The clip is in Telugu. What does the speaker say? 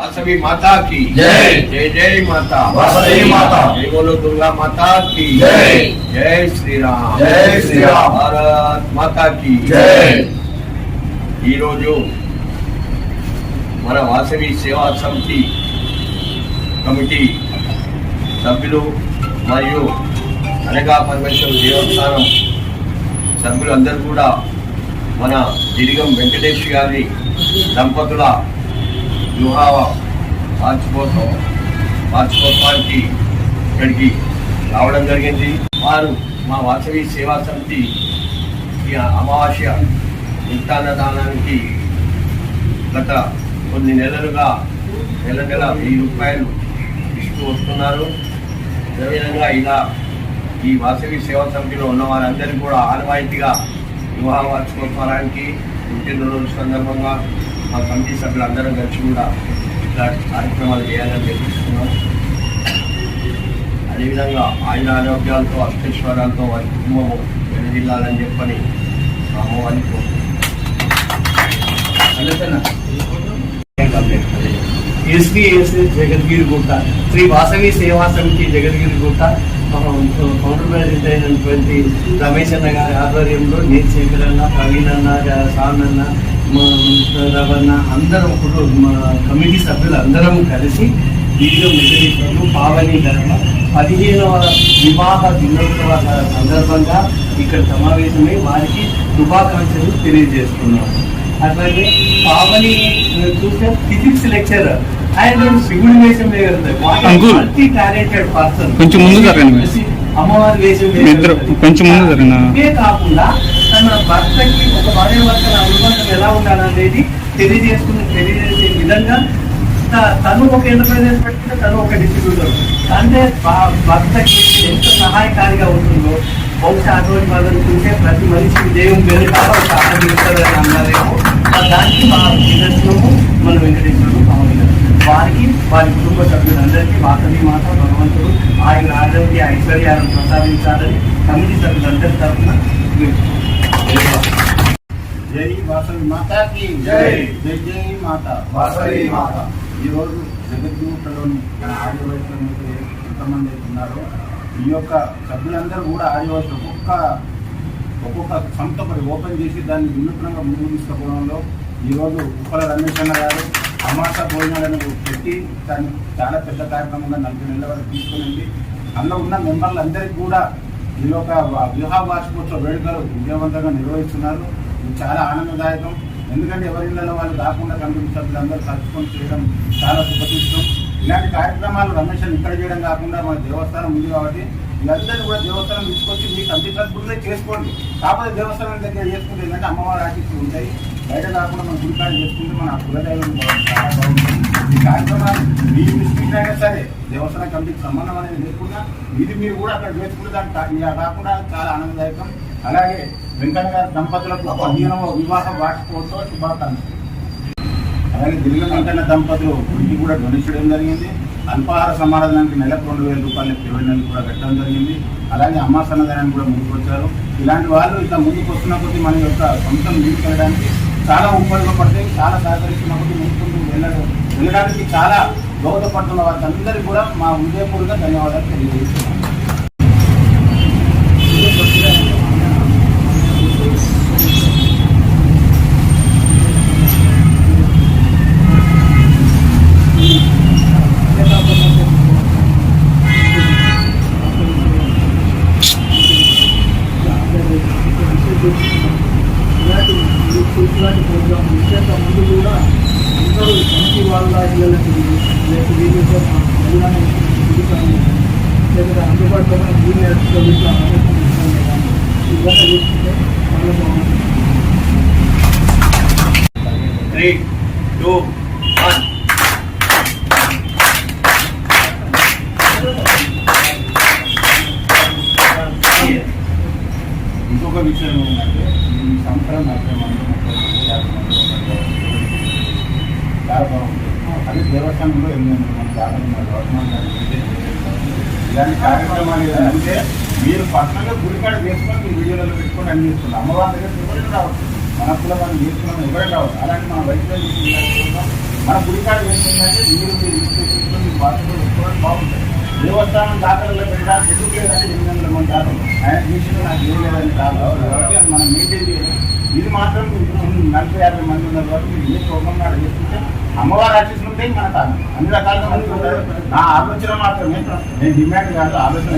వాసవి మాతా की जय। जय जय माता वासवी माता। जय बोलो दुर्गा माता की जय। जय श्री राम जय श्री राम। భారత్ మాతా की జై ఈరోజు మన వాసవి సేవా సమితి కమిటీ సభ్యులు మరియు అనగా పరమేశ్వర దేవస్థానం సభ్యులందరూ కూడా మన దిరిగం వెంకటేష్ గారి దంపతుల వివాహ వార్షికోత్సవం మార్చుకోవడానికి ఇక్కడికి రావడం జరిగింది. వారు మా వాసవి సేవా సమితి ఈ అమావాస్య నిత్యాన్నదానానికి గత కొన్ని నెలలుగా నెల నెల వెయ్యి రూపాయలు ఇస్తూ వస్తున్నారు. అదేవిధంగా ఇలా ఈ వాసవి సేవా సమితిలో ఉన్న వారందరికీ కూడా ఆనవాయితీగా వివాహ వార్షికోత్సవానికి పుట్టినరోజు సందర్భంగా మా కమిటీ సభ్యులందరం కలిసి కూడా ఇలాంటి కార్యక్రమాలు చేయాలని చెప్పిస్తున్నాం అదేవిధంగా ఆయన ఆరోగ్యాలతో అష్టైశ్వర్యాలతో వారి కుటుంబము వెలుదిల్లాలని చెప్పని మా అమ్మవారికి ఎస్డిఎస్ జగద్గిరి గుట్ట శ్రీ వాసవి సేవా సమితి జగద్గిరి గుట్ట అయినటువంటి రమేష్ అన్న గారి ఆధ్వర్యంలో నేను శేఖర్ అన్న ప్రవీణ్ అన్న సాన్ అన్న రవణ అందరం ఇప్పుడు మా కమిటీ సభ్యులు అందరం కలిసి వీడియో ముద్రించారు పావని ధర్మ పదిహేనవ వివాహ దినోత్సవ సందర్భంగా ఇక్కడ సమావేశమై వారికి శుభాకాంక్షలు తెలియజేస్తున్నాం. అట్లాగే పావని చూస్తే ఫిజిక్స్ లెక్చరర్. ఆయన శివుడి వేషం అంకుల్. Multi talented person. కొంచెం ముందు ఇద్దరు. కొంచెం ముందు జరగండి. ఇదే కాకుండా తన భర్తకి ఒక భార్య భర్తల అనుబంధం ఎలా ఉండాలనేది తెలియజేసుకుని తెలియజేసే విధంగా తను ఒక ఎంటర్ప్రైజెస్ పెట్టుకుంటే తను ఒక డిస్ట్రిబ్యూటర్ అంటే భర్తకి ఎంత సహాయకారిగా ఉంటుందో బహుశా అటువంటి వాళ్ళని చూసే ప్రతి మనిషి దేవుని వెనుక ఒక ఆనందం ఇస్తుందని అన్నారేమో మరి దానికి మా నిదర్శనము మన వెంకటేశ్వరుడు గారు వారికి వారి కుటుంబ సభ్యులందరికీ వాసవి మాత భగవంతుడు ఆయన ఆరోగ్య ఐశ్వర్యాలను ప్రసాదించాలని కమిటీ సభ్యులందరి తరఫున జై వాసవి మాతాకి జై. జై. జై మాత. వాసవి మాత. ఈరోజు జగద్గుట్టలోని మన ఆదివాసులు ఎంతమంది ఉన్నారో ఈ యొక్క సభ్యులందరూ కూడా ఆదివాసులు ఒక్కొక్క ఒక్కొక్క సంస్థ ఒకటి ఓపెన్ చేసి దాన్ని వినూత్నంగా ముందుకు తీసుకుపోవడంలో ఈరోజు ఉప్పల రమేష్ అన్న గారు అమాస భోజనాలను పెట్టి దాన్ని చాలా పెద్ద కార్యక్రమంగా నలభై నెలల వరకు తీసుకుని అందులో ఉన్న మెంబర్లందరికీ కూడా ఈ యొక్క వివాహ వార్షికోత్సవ వేడుకలు విజయవంతంగా నిర్వహిస్తున్నారు. ఇది చాలా ఆనందదాయకం. ఎందుకంటే ఎవరి వాళ్ళు కాకుండా కమిటీ సభ్యులందరూ కలుసుకొని చేయడం చాలా శుభతీష్టం ఇలాంటి కార్యక్రమాలు రమేష్ ఇక్కడ చేయడం కాకుండా మన దేవస్థానం ఉంది కాబట్టి వీళ్ళందరూ కూడా దేవస్థానం తీసుకొచ్చి మీకు కమిటీ చేసుకోండి. కాకపోతే దేవస్థానం దగ్గర చేసుకుంటే ఏంటంటే అమ్మవారి ఆశీస్సులు ఉంటాయి. బయట కాకుండా మన గుడికాలు చేసుకుంటే మన కులదైవం చాలా బాగుంటుంది. ఈ కార్యక్రమాలు మీరు దృష్టికి అయినా సరే దేవస్థాన కమిటీకి సంబంధం అనేది లేకుండా ఇది మీరు కూడా అక్కడ చేసుకుంటే దానికి కాకుండా చాలా ఆనందదాయకం. అలాగే వెంకన్న గారి దంపతులకు పదిహేనవ వివాహ వార్షికోత్సవ శుభాకాంక్షలు. అలాగే దిల్లు వెంకన్న దంపతులు ఇంటికి కూడా డొనేషన్ జరిగింది? అల్పాహార సమాధానానికి నెలకు రెండు వేల రూపాయల ఇరవై నెలలు కూడా కట్టడం జరిగింది. అలాగే అమ్మ సన్నదానాన్ని కూడా ముందుకొచ్చారు. ఇలాంటి వాళ్ళు ఇట్లా ముందుకు వస్తున్న కొద్దీ మన యొక్క సొంతం తీసుకెళ్ళడానికి చాలా ఉపయోగపడతాయి చాలా సహకరిస్తున్న కొద్దీ ముందుకు వెళ్ళడం వెళ్ళడానికి చాలా దోహదపడుతున్న వారికి అందరికీ కూడా మా హృదయపూర్వక ధన్యవాదాలు తెలియజేస్తున్నాను. విశేష ముందు కూడా అందరూ మంచి వాళ్ళ ఇళ్ళకి లేకపోతే వీళ్ళతో మహిళని తిరుగుతాను లేకపోతే అందుబాటులో ఉన్న జూనియర్స్ ఇట్లా ఇవన్నీ చూసుకుంటే చాలా బాగుంటుంది త్రీ టూ వన్ ఇంకొక విషయం ఏంటంటే ఈ సంవత్సరం చాలా బాగుంది అది దేవస్థానంలో ఎనిమిది వందల మంది దాకా ఇలాంటి కార్యక్రమాలు ఏదంటే మీరు పర్సనల్గా గుడికాడ చేసుకొని మీ వీడియోలలో పెట్టుకొని అన్ని చేస్తున్నారు. అమ్మవారి దగ్గర ఎవరైనా రావచ్చు మన కుల మనం చేసుకున్నాం ఎవరైనా రావచ్చు అలాంటి మన వైద్యం చేసుకుంటాం మన గుడికాడ ఏంటంటే మీరు మీరు తీసుకొని బాధ్యతలు ఒప్పుకోవడం బాగుంటుంది. దేవస్థానం దాఖలలో పెట్టడానికి ఎందుకు లేదంటే ఎనిమిది వందల మంది దాఖలు ఆయన చేసిన నాకు ఏం లేదని కాదు. కాబట్టి మనం మెయింటైన్ చేయాలి ఇది మాత్రం నలభై యాభై మంది ఉన్నారు కాబట్టి ఏ ప్రోగ్రామ్ నాడు చేసుకుంటే అమ్మవారి ఆశీస్సులు ఉంటాయి మనకు అన్ని రకాలుగా మంది ఉంటారు. నా ఆలోచన మాత్రమే. నేను డిమాండ్ కాదు ఆలోచన